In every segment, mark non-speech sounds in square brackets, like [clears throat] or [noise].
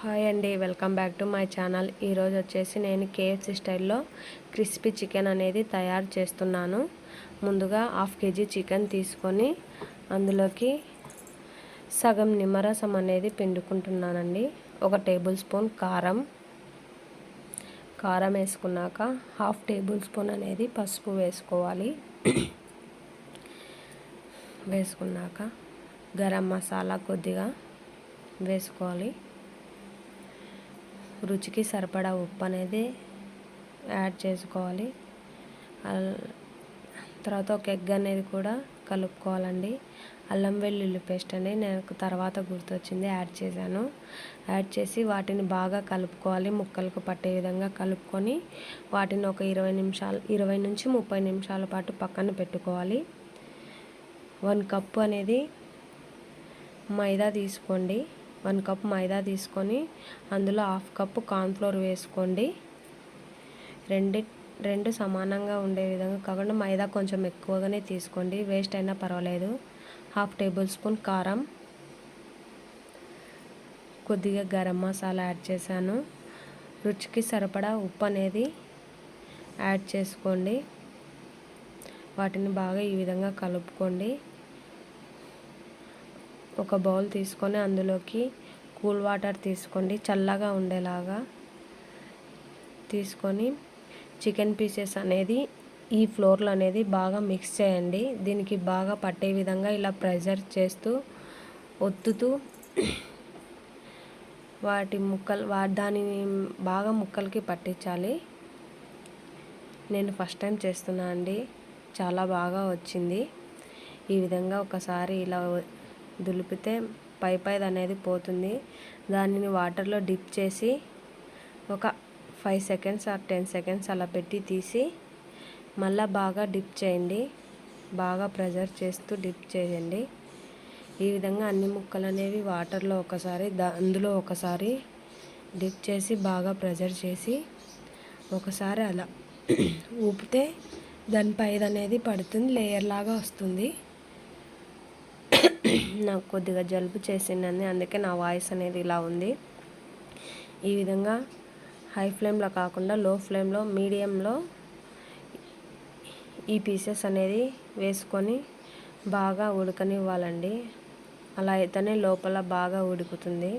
Hi అండి welcome back to my channel. ఈరోజు వచ్చేసి నేను కేఎఫ్సి స్టైల్లో క్రిస్పీ చికెన్ అనేది తయారు చేస్తున్నాను. ముందుగా హాఫ్ కేజీ చికెన్ తీసుకొని అందులోకి సగం నిమ్మరసం అనేది పిండుకుంటున్నానండి. ఒక టేబుల్ స్పూన్ కారం. కారం వేసుకున్నాక హాఫ్ టేబుల్ స్పూన్ అనేది పసుపు వేసుకోవాలి. వేసుకున్నాక గరం మసాలా కొద్దిగా వేసుకోవాలి. రుచికి సరిపడా ఉప్పు అనేది యాడ్ చేసుకోవాలి. తర్వాత ఒక ఎగ్ అనేది కూడా కలుపుకోవాలండి. అల్లం వెల్లుల్లి పేస్ట్ అని నేను తర్వాత గుర్తొచ్చింది యాడ్ చేశాను. యాడ్ చేసి వాటిని బాగా కలుపుకోవాలి. ముక్కలకు పట్టే విధంగా కలుపుకొని వాటిని ఒక ఇరవై నిమిషాలు ఇరవై నుంచి ముప్పై నిమిషాల పాటు పక్కన పెట్టుకోవాలి. వన్ కప్పు అనేది మైదా తీసుకోండి. వన్ కప్ మైదా తీసుకొని అందులో హాఫ్ కప్పు కార్న్ఫ్లోర్ వేసుకోండి. రెండు రెండు సమానంగా ఉండే విధంగా కాకుండా మైదా కొంచెం ఎక్కువగానే తీసుకోండి. వేస్ట్ అయినా పర్వాలేదు. హాఫ్ టేబుల్ స్పూన్ కారం. కొద్దిగా గరం మసాలా యాడ్ చేశాను. రుచికి సరిపడా ఉప్పు అనేది యాడ్ చేసుకోండి. వాటిని బాగా ఈ విధంగా కలుపుకోండి. ఒక బౌల్ తీసుకొని అందులోకి కూల్ వాటర్ తీసుకోండి. చల్లగా ఉండేలాగా తీసుకొని చికెన్ పీసెస్ అనేది ఈ ఫ్లోర్లో అనేది బాగా మిక్స్ చేయండి. దీనికి బాగా పట్టే విధంగా ఇలా ప్రెజర్ చేస్తూ ఒత్తుతూ వాటి ముక్కలు వా దానిని బాగా ముక్కలకి పట్టించాలి. నేను ఫస్ట్ టైం చేస్తున్నా అండి. చాలా బాగా వచ్చింది. ఈ విధంగా ఒకసారి ఇలా దులిపితే పై పైది అనేది పోతుంది. దానిని వాటర్లో డిప్ చేసి ఒక five seconds or ten seconds అలా పెట్టి తీసి మళ్ళీ బాగా డిప్ చేయండి. బాగా ప్రెజర్ చేస్తూ డిప్ చేయండి. ఈ విధంగా అన్ని ముక్కలు అనేవి వాటర్లో ఒకసారి దా అందులో ఒకసారి డిప్ చేసి బాగా ప్రెజర్ చేసి ఒకసారి అలా [clears throat] ఊపితే దానిపై అనేది పడుతుంది లేయర్ లాగా వస్తుంది. నాకు కొద్దిగా జలుబు చేసిందని అందుకే నా వాయిస్ అనేది ఇలా ఉంది. ఈ విధంగా హై ఫ్లేమ్లో కాకుండా లో ఫ్లేమ్లో మీడియంలో ఈ పీసెస్ అనేది వేసుకొని బాగా ఉడకనివ్వాలండి. అలా అయితేనే లోపల బాగా ఉడుకుతుంది.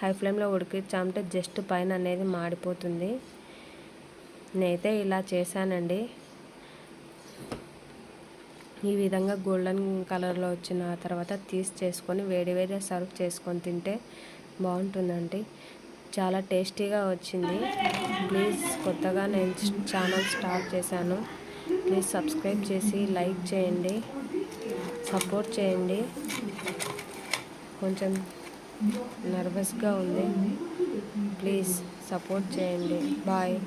హై ఫ్లేమ్లో ఉడికించామంటే జస్ట్ పైన అనేది మాడిపోతుంది. నేనైతే ఇలా చేశానండి. ఈ విధంగా గోల్డెన్ కలర్లో వచ్చిన తర్వాత తీసి చేసుకొని వేడి వేడిగా సర్వ్ చేసుకొని తింటే బాగుంటుందండి. చాలా టేస్టీగా వచ్చింది. ప్లీజ్ కొత్తగా నేను ఛానల్ స్టార్ట్ చేశాను. ప్లీజ్ సబ్స్క్రైబ్ చేసి లైక్ చేయండి. సపోర్ట్ చేయండి. కొంచెం నర్వస్గా ఉంది. ప్లీజ్ సపోర్ట్ చేయండి. బాయ్.